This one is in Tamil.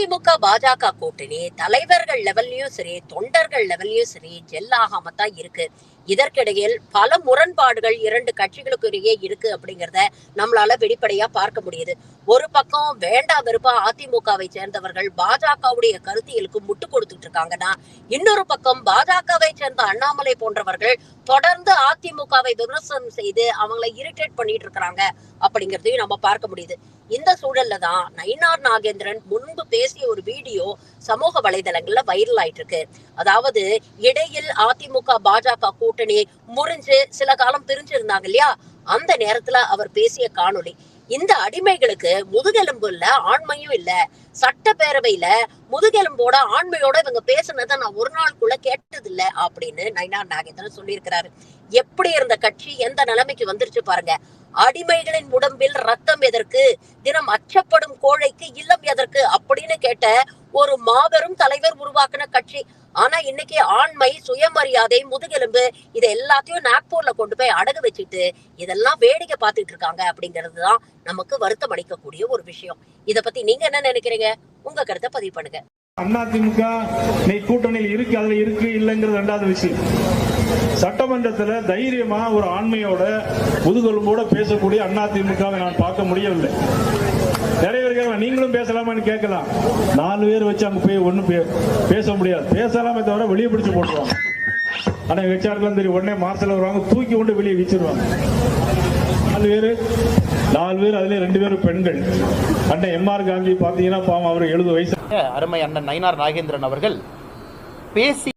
அதிமுக பாஜக கூட்டணி தலைவர்கள் லெவல்லையும் சரி தொண்டர்கள் லெவல்லையும் சரி ஜெல்லாகாம தான் இருக்கு. இதற்கிடையில் பல முரண்பாடுகள் இரண்டு கட்சிகளுக்கு இடையே இருக்கு அப்படிங்கிறத நம்மளால வெளிப்படையா பார்க்க முடியுது. ஒரு பக்கம் வேண்டா வெறுப்பா அதிமுகவை சேர்ந்தவர்கள் பாஜகவுடைய கருத்தியலுக்கு முட்டு கொடுத்துட்டு இருக்காங்கன்னா இன்னொரு பக்கம் பாஜகவை சேர்ந்த அண்ணாமலை போன்றவர்கள் தொடர்ந்து அதிமுகவை விமர்சனம் செய்து அவங்களை இரிட்டேட் பண்ணிட்டு இருக்கிறாங்க அப்படிங்கறதையும் நம்ம பார்க்க முடியுது. இந்த சூழல்ல தான் நயினார் நாகேந்திரன் முன்பு பேச பேசிய ஒரு வீடியோ சமூக வலைதளங்கள்ல வைரல் ஆயிட்டு இருக்கு அதாவது இடையில் அதிமுக பாஜக கூட்டணி முறிஞ்சு சில காலம் பிரிஞ்சு இருந்தாங்க இல்லையா? அந்த நேரத்துல அவர் பேசிய காணொளி. இந்த அடிமைகளுக்கு முதுகெலும்பு இல்ல ஆண்மையும் இல்ல சட்டப்பேரவையில முதுகெலும்போட ஆண்மையோட இவங்க பேசுனதை நான் ஒரு நாளுக்குள்ள கேட்டது இல்ல அப்படின்னு நைனா நாகேந்திரன் சொல்லியிருக்கிறாரு. எப்படி இருந்த கட்சி எந்த நிலைமைக்கு வந்துருச்சு பாருங்க. அடிமைகளின் உடம்பில் ரத்தம் எதற்கு தினம் அச்சப்படும் கோழைக்கு இல்லம் எதற்கு அப்படின்னு கேட்ட ஒரு மாபெரும் தலைவர் உருவாக்குன கட்சி. ஆனா இன்னைக்கு ஆண்மை சுயமரியாதை முதுகெலும்பு இதை எல்லாத்தையும் நாக்பூர்ல கொண்டு போய் அடகு வச்சுட்டு இதெல்லாம் வேடிக்கை பார்த்துட்டு இருக்காங்க அப்படிங்கிறது தான் நமக்கு வருத்தம் அளிக்கக்கூடிய ஒரு விஷயம். இத பத்தி நீங்க என்ன நினைக்கிறீங்க? உங்க கருத்தை பதிவு பண்ணுங்க. அதிமுக கூட்டணியில் இருக்கு அதுல இருக்கு இல்லைங்கிறது ரெண்டாவது விஷயம். சட்டமன்றத்துல தைரியமா ஒரு ஆண்மையோட முதுகெலும்போட பேசக்கூடிய அதிமுகவை நான் பார்க்க முடியவில்லை. நிறைய பேர் கேட்கலாம் நீங்களும் பேசலாமான்னு கேட்கலாம். நாலு பேர் வச்சு அங்க போய் ஒண்ணும் பே- பேச முடியாது. பேசலாமே தவிர வெளியே பிடிச்சு போட்டுருவாங்க. ஆனா வச்சாருக்கலாம் தெரியும் உடனே மாசத்துல வருவாங்க தூக்கி கொண்டு வெளியே வீச்சிருவாங்க நாலு பேர் நாலு பேர் அதுல ரெண்டு பேரும் பெண்கள். அண்ணன் எம்ஆர் காந்தி பாத்தீங்கன்னா பாவம் அவர் எழுபது வயசு. அருமை அண்ணன் நயினார் நாகேந்திரன் அவர்கள் பேசி